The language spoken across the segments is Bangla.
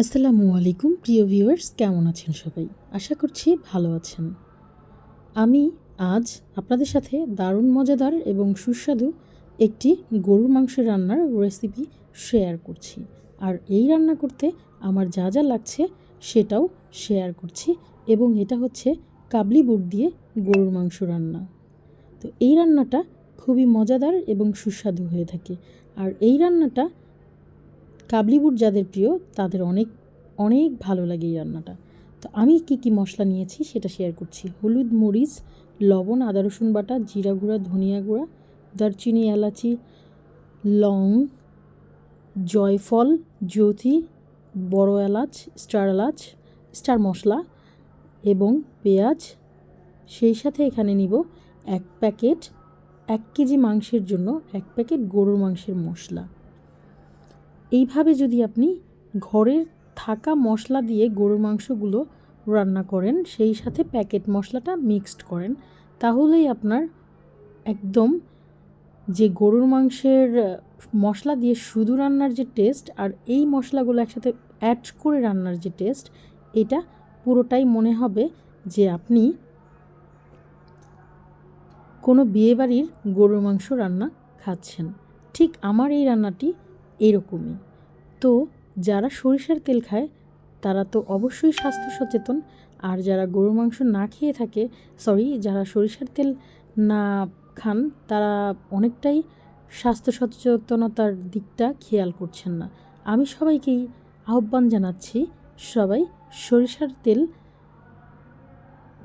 আসসালামু আলাইকুম, প্রিয় ভিউয়ার্স, কেমন আছেন সবাই? আশা করছি ভালো আছেন। আমি আজ আপনাদের সাথে দারুণ মজাদার এবং সুস্বাদু একটি গরুর মাংস রান্নার রেসিপি শেয়ার করছি। আর এই রান্না করতে আমার যা যা লাগছে সেটাও শেয়ার করছি এবং এটা হচ্ছে কাবলি বুট দিয়ে গরুর মাংস রান্না। তো এই রান্নাটা খুবই মজাদার এবং সুস্বাদু হয়ে থাকে। আর এই রান্নাটা কাবলি বুট যাদের প্রিয়, তাদের অনেক অনেক ভালো লাগে এই রান্নাটা। তো আমি কি কি মশলা নিয়েছি সেটা শেয়ার করছি। হলুদ মরিচ, লবণ, আদা, রসুন বাটা, জিরা গুঁড়া, ধনিয়া গুঁড়া, দারচিনি, এলাচি, লং, জয়ফল, জ্যোতি, বড় এলাচ, স্টার এলাচ, স্টার মশলা এবং পেঁয়াজ। সেই সাথে এখানে নিব এক প্যাকেট এক কেজি মাংসের জন্য এক প্যাকেট গরুর মাংসের মশলা। এইভাবে যদি আপনি ঘরের থাকা মশলা দিয়ে গরুর মাংসগুলো রান্না করেন, সেই সাথে প্যাকেট মশলাটা মিক্সড করেন, তাহলেই আপনার একদম যে গরুর মাংসের মশলা দিয়ে শুধু রান্নার যে টেস্ট আর এই মশলাগুলো একসাথে অ্যাড করে রান্নার যে টেস্ট এটা পুরোটাই মনে হবে যে আপনি কোনো বিয়েবাড়ির গরুর মাংস রান্না খাচ্ছেন। ঠিক আমার এই রান্নাটি এরকমই। তো যারা সরিষার তেল খায়, তারা তো অবশ্যই স্বাস্থ্য সচেতন। আর যারা গরু মাংস না খেয়ে থাকে সরি যারা সরিষার তেল না খান, তারা অনেকটাই স্বাস্থ্য সচেতনতার দিকটা খেয়াল করছেন না। আমি সবাইকেই আহ্বান জানাচ্ছি, সবাই সরিষার তেল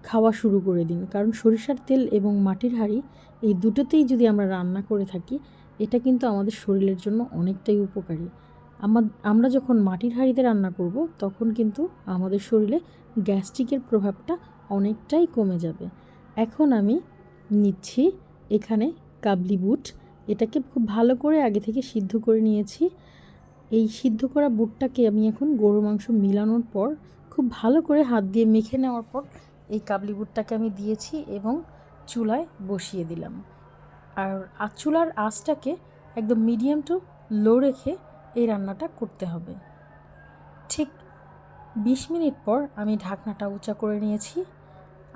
খাওয়া শুরু করে দিন। কারণ সরিষার তেল এবং মাটির হাঁড়ি, এই দুটোতেই যদি আমরা রান্না করে থাকি, এটা কিন্তু আমাদের শরীরের জন্য অনেকটাই উপকারী। আমার যখন মাটির হাঁড়িতে রান্না করব, তখন কিন্তু আমাদের শরীরে গ্যাস্ট্রিকের প্রভাবটা অনেকটাই কমে যাবে। এখন আমি নিচ্ছি এখানে কাবলি বুট। এটাকে খুব ভালো করে আগে থেকে সিদ্ধ করে নিয়েছি। এই সিদ্ধ করা বুটটাকে আমি এখন গরু মাংস মিলানোর পর, খুব ভালো করে হাত দিয়ে মেখে নেওয়ার পর, এই কাবলি বুটটাকে আমি দিয়েছি এবং চুলায় বসিয়ে দিলাম। আর চুলার আঁচটাকে একদম মিডিয়াম টু লো রেখে এই রান্নাটা করতে হবে। ঠিক বিশ মিনিট পর আমি ঢাকনাটা উঁচা করে নিয়েছি।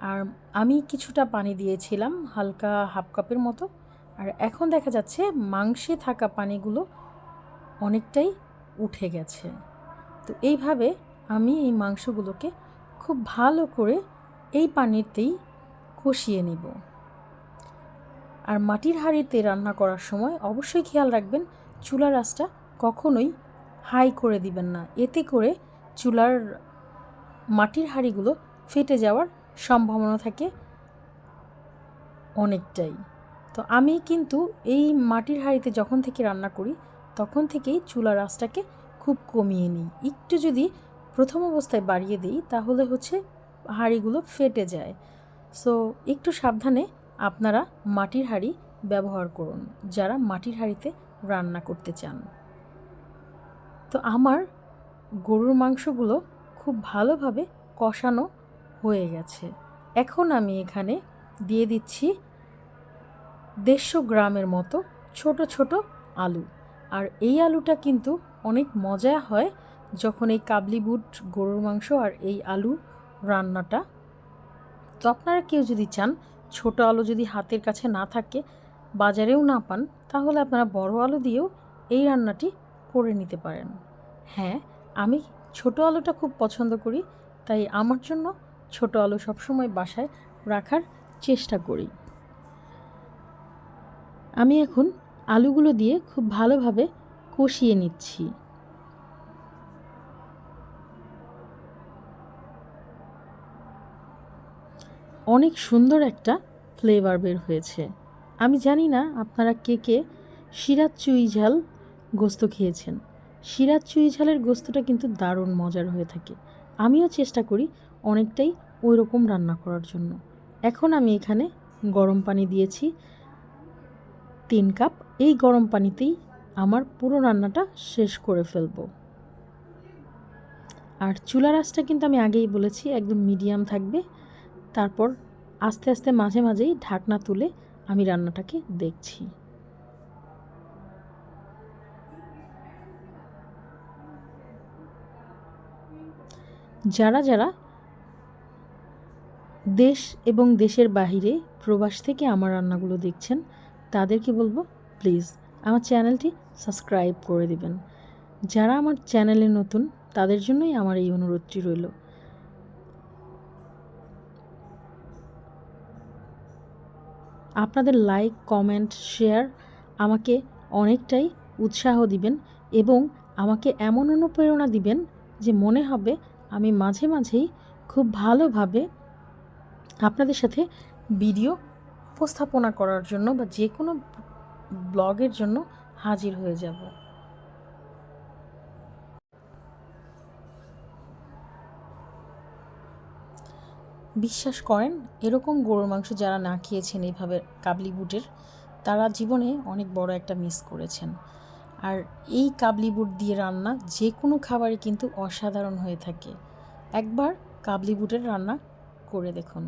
আর আমি কিছুটা পানি দিয়েছিলাম, হালকা হাফ কাপের মতো। আর এখন দেখা যাচ্ছে মাংসে থাকা পানিগুলো অনেকটাই উঠে গেছে। তো এইভাবে আমি এই মাংসগুলোকে খুব ভালো করে এই পানিতেই কষিয়ে নিব। আর মাটির হাঁড়িতে রান্না করার সময় অবশ্যই খেয়াল রাখবেন, চুলার আঁচটা কখনোই হাই করে দিবেন না। এতে করে চুলার মাটির হাঁড়িগুলো ফেটে যাওয়ার সম্ভাবনা থাকে অনেকটাই। তো আমি কিন্তু এই মাটির হাঁড়িতে যখন থেকে রান্না করি, তখন থেকেই চুলার আঁচটাকে খুব কমিয়ে নিই। একটু যদি প্রথম অবস্থায় বাড়িয়ে দিই, তাহলে হচ্ছে হাঁড়িগুলো ফেটে যায়। সো, একটু সাবধানে আপনারা মাটির হাঁড়ি ব্যবহার করুন, যারা মাটির হাঁড়িতে রান্না করতে চান। তো আমার গরুর মাংসগুলো খুব ভালোভাবে কষানো হয়ে গেছে। এখন আমি এখানে দিয়ে দিচ্ছি দেড়শো গ্রামের মতো ছোট ছোট আলু। আর এই আলুটা কিন্তু অনেক মজা হয় যখন এই কাবলি বুট, গরুর মাংস আর এই আলু রান্নাটা। তো আপনারা কেউ যদি চান, ছোট আলু যদি হাতের কাছে না থাকে, বাজারেও না পান, তাহলে আপনারা বড় আলু দিয়েও এই রান্নাটি করে নিতে পারেন। হ্যাঁ আমি ছোট আলুটা খুব পছন্দ করি, তাই আমার জন্য ছোট আলু সবসময় বাসায় রাখার চেষ্টা করি। আমি এখন আলুগুলো দিয়ে খুব ভালোভাবে কষিয়ে নিচ্ছি। অনেক সুন্দর একটা ফ্লেভার বের হয়েছে। আমি জানি না আপনারা কে কে সিরাজ চুই ঝাল গোস্ত খেয়েছেন। সিরাজ চুই ঝালের গোস্তটা কিন্তু দারুণ মজার হয়ে থাকে। আমিও চেষ্টা করি অনেকটাই ওই রকম রান্না করার জন্য। এখন আমি এখানে গরম পানি দিয়েছি তিন কাপ। এই গরম পানিতেই আমার পুরো রান্নাটা শেষ করে ফেলব। আর চুলার আঁচটা কিন্তু আমি আগেই বলেছি, একদম মিডিয়াম থাকবে। তারপর আস্তে আস্তে মাঝে মাঝেই ঢাকনা তুলে আমি রান্নাটাকে দেখছি। যারা যারা দেশ এবং দেশের বাহিরে প্রবাস থেকে আমার রান্নাগুলো দেখছেন, তাদেরকে বলব প্লিজ আমার চ্যানেলটি সাবস্ক্রাইব করে দেবেন। যারা আমার চ্যানেলে নতুন, তাদের জন্যই আমার এই অনুরোধটি রইল। আপনাদের লাইক কমেন্ট শেয়ার আমাকে অনেকটাই উৎসাহ দিবেন এবং আমাকে এমন অনুপ্রেরণা দিবেন যে মনে হবে আমি মাঝে মাঝেই খুব ভালোভাবে আপনাদের সাথে ভিডিও উপস্থাপনা করার জন্য বা যে কোনো ব্লগের জন্য হাজির হয়ে যাব। বিশ্বাস করেন, এরকম গরুর মাংস যারা না খেয়েছেন এইভাবে কাবলি বুটের, তারা জীবনে অনেক বড় একটা মিস করেছেন। আর এই কাবলি বুট দিয়ে রান্না যে কোনো খাবারই কিন্তু অসাধারণ হয়ে থাকে। একবার কাবলি বুটের রান্না করে দেখুন।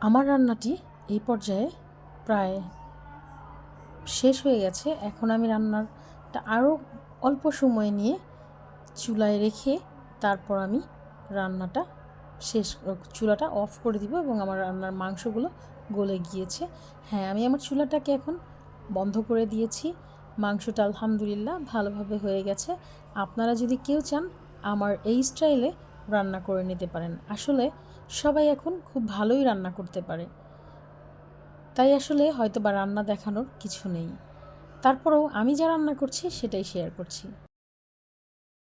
আমার রান্নাটি এই পর্যায়ে প্রায় শেষ হয়ে গেছে। এখন আমি রান্নাটা আরও অল্প সময় নিয়ে চুলায় রেখে তারপর আমি রান্নাটা শেষ, চুলাটা অফ করে দিব এবং আমার রান্নার মাংসগুলো গলে গিয়েছে। হ্যাঁ আমি আমার চুলাটাকে এখন বন্ধ করে দিয়েছি। মাংসটা আলহামদুলিল্লাহ ভালোভাবে হয়ে গেছে। আপনারা যদি কেউ চান, আমার এই স্টাইলে রান্না করে নিতে পারেন। আসলে সবাই এখন খুব ভালোই রান্না করতে পারে। তাই আসলে হয়তো বা রান্না দেখানোর কিছু নেই। তারপরেও আমি যা রান্না করছি, সেটাই শেয়ার করছি।